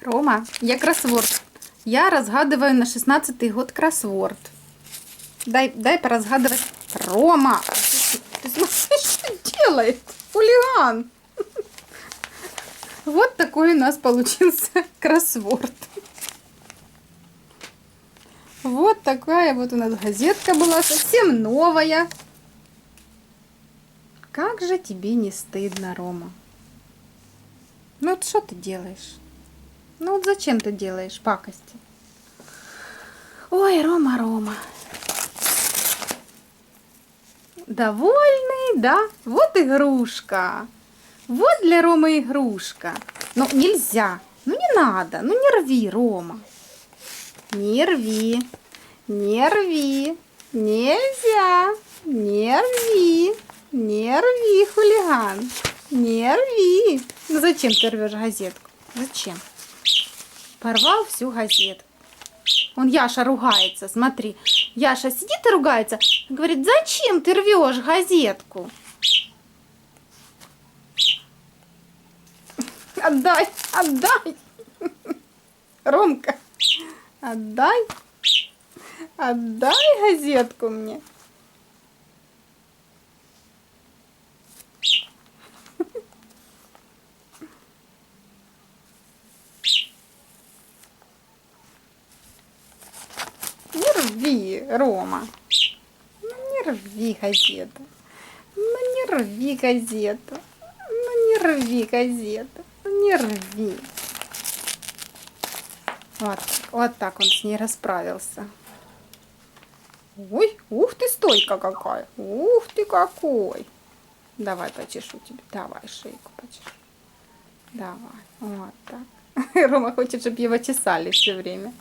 Рома, я кроссворд. Я разгадываю на 16-й год кроссворд. Дай, дай поразгадывать. Рома, ты, смотри, что делает? Хулиган. Вот такой у нас получился кроссворд. Вот такая вот у нас газетка была, совсем новая. Как же тебе не стыдно, Рома? Ну вот что ты делаешь? Ну вот зачем ты делаешь пакости? Ой, Рома, Рома. Довольный, да? Вот игрушка. Вот для Ромы игрушка. Ну, нельзя. Ну, не надо. Ну, не рви, Рома. Не рви. Не рви. Нельзя. Не рви. Не рви, хулиган. Не рви. Ну, зачем ты рвешь газетку? Зачем? Порвал всю газетку. Он Яша ругается, смотри. Яша сидит и ругается. Говорит, зачем ты рвешь газетку? Отдай, отдай. Ромка, отдай. Отдай газетку мне. Не рви, Рома. Ну не рви газету. Ну не рви газету. Ну не рви газету. Ну не рви. Вот, вот так он с ней расправился. Ой, ух ты, стойка какая. Ух ты какой. Давай почешу тебе. Давай шейку почешу. Давай. Вот так. Рома хочет, чтобы его чесали все время.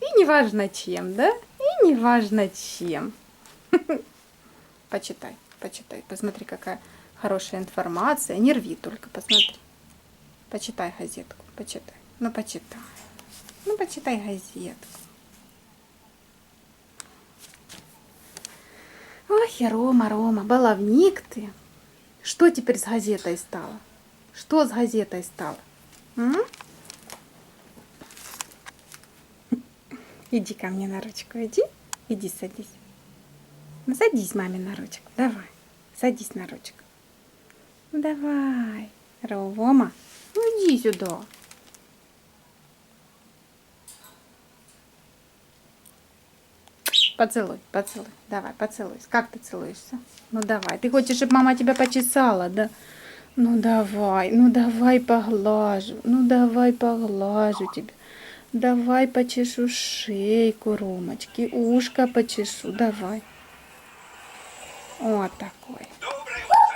И неважно чем, да? И неважно чем. Почитай, почитай. Посмотри, какая хорошая информация. Не рви только, посмотри. Почитай газетку, почитай. Ну, почитай. Ну, почитай газетку. Ой, Рома, Рома, баловник ты. Что теперь с газетой стало? Что с газетой стало? М? Иди ко мне на ручку, иди. Иди, садись. Ну, садись маме на ручку, давай. Садись на ручку. Ну, давай, Рома. Ну, иди сюда. Поцелуй, поцелуй. Давай, поцелуй. Как ты целуешься? Ну, давай. Ты хочешь, чтобы мама тебя почесала, да? Ну, давай, ну, давай поглажу. Ну, давай поглажу тебя. Давай почешу шейку, Ромочки. Ушко почешу. Давай. Вот такой.